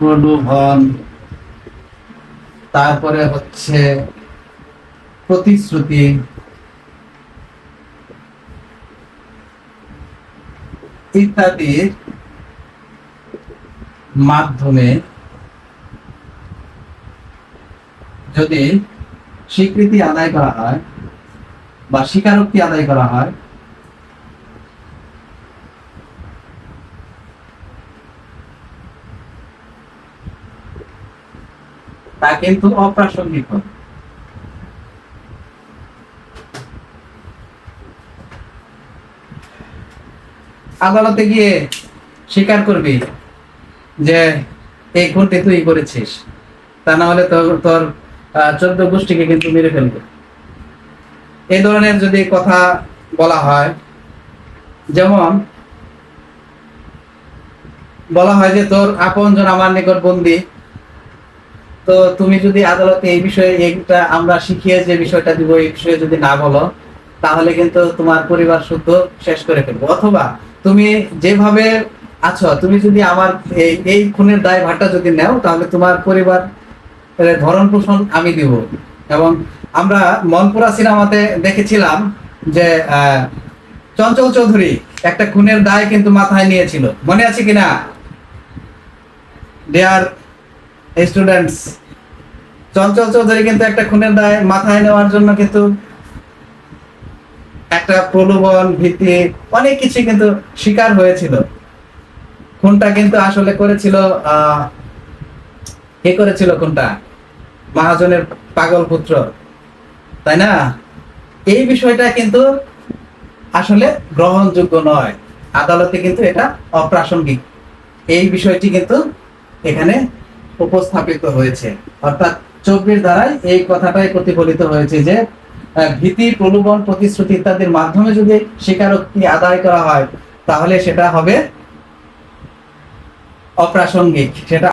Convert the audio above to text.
প্রলোভন, তারপরে হচ্ছে প্রতিশ্রুতি, ইত্যাদির মাধ্যমে যদি স্বীকৃতি আদায় করা হয় বা স্বীকারোক্তি আদায় করা হয় তা কিন্তু অপ্রাসঙ্গিক হবে। আদালতে গিয়ে স্বীকার করবি যে এই খুনটি তুই করেছিস। তা না হলে তোর তোর চোদ্দ গোষ্ঠীকে কিন্তু মেরে ফেলবে। এই ধরনের যদি কথা বলা হয়, যেমন বলা হয় যে তোর আপনজন আমার নিকট বন্দি তো তুমি যদি আদালতে এই বিষয়ে এইটা আমরা শিখিয়ে যে বিষয়টা দিব, এই বিষয়ে যদি না বলো, তাহলে কিন্তু তোমার পরিবার শুদ্ধ শেষ করে ফেলব। অথবা তুমি যেভাবে আছো, তুমি যদি আমার এই খুনের দায় ভারটা যদি নেও, তাহলে তোমার পরিবার ভরণ পোষণ আমি দিব। এবং আমরা মনপুরা সিনেমাতে দেখেছিলাম যে চঞ্চল চৌধুরী একটা খুনের দায় কিন্তু মাথায় নিয়েছিল। মনে আছে কিনা? ডিয়ার স্টুডেন্টস চঞ্চল চৌধুরী কিন্তু একটা খুনের দায় মাথায় নেওয়ার জন্য কিন্তু একটা প্রলোভন ভীতি, অনেক কিছু কিন্তু শিকার হয়েছিল। খুনটা কিন্তু আসলে করেছিল কে করেছিল কোনটা মহাজনের পাগল পুত্র। তাই না? এই বিষয়টা কিন্তু আসলে গ্রহণযোগ্য নয়। আদালতে কিন্তু এটা অপ্রাসঙ্গিক। এই বিষয়টি কিন্তু এখানে উপস্থাপিত হয়েছে। অর্থাৎ চব্বিশ দ্বারাই এই কথাটাই প্রতিফলিত হয়েছে যে ভীতি, প্রলোভন, প্রতিশ্রুতি ইত্যাদির মাধ্যমে যদি স্বীকারোক্তি আদায় করা হয়, তাহলে সেটা হবে অপ্রাসঙ্গিক। সেটা